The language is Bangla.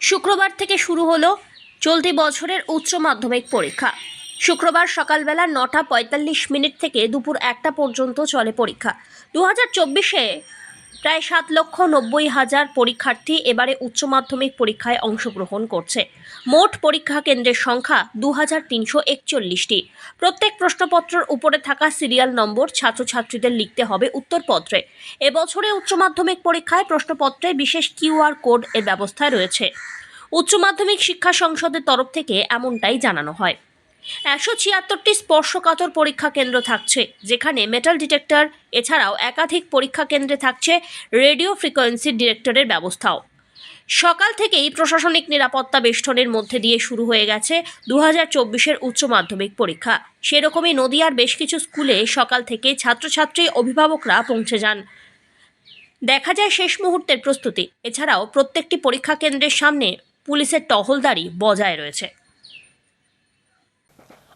শুক্রবার থেকে শুরু হলো চলতি বছরের উচ্চ মাধ্যমিক পরীক্ষা। শুক্রবার সকালবেলা নটা পঁয়তাল্লিশ মিনিট থেকে দুপুর একটা পর্যন্ত চলে পরীক্ষা। দু হাজার চব্বিশে প্রায় সাত লক্ষ নব্বই হাজার পরীক্ষার্থী এবারে উচ্চ মাধ্যমিক পরীক্ষায় অংশগ্রহণ করছে। মোট পরীক্ষা কেন্দ্রের সংখ্যা দু হাজার তিনশো একচল্লিশটি। প্রত্যেক প্রশ্নপত্রের উপরে থাকা সিরিয়াল নম্বর ছাত্রছাত্রীদের লিখতে হবে উত্তরপত্রে। এবছরে উচ্চ মাধ্যমিক পরীক্ষায় প্রশ্নপত্রে বিশেষ কিউআর কোড এর ব্যবস্থায় রয়েছে। উচ্চ মাধ্যমিক শিক্ষা সংসদের তরফ থেকে এমনটাই জানানো হয়। একশো ছিয়াত্তরটি স্পর্শকাতর পরীক্ষা কেন্দ্র থাকছে, যেখানে মেটাল ডিটেক্টর এছাড়াও একাধিক পরীক্ষা কেন্দ্রে থাকছে রেডিও ফ্রিকোয়েন্সি ডিরেক্টরের ব্যবস্থাও। সকাল থেকেই প্রশাসনিক নিরাপত্তা বেষ্টনের মধ্যে দিয়ে শুরু হয়ে গেছে দু হাজার চব্বিশের উচ্চ মাধ্যমিক পরীক্ষা। সেরকমই নদিয়ার বেশ কিছু স্কুলে সকাল থেকে ছাত্রছাত্রী, অভিভাবকরা পৌঁছে যান। দেখা যায় শেষ মুহূর্তের প্রস্তুতি। এছাড়াও প্রত্যেকটি পরীক্ষা কেন্দ্রের সামনে পুলিশের টহলদারি বজায় রয়েছে।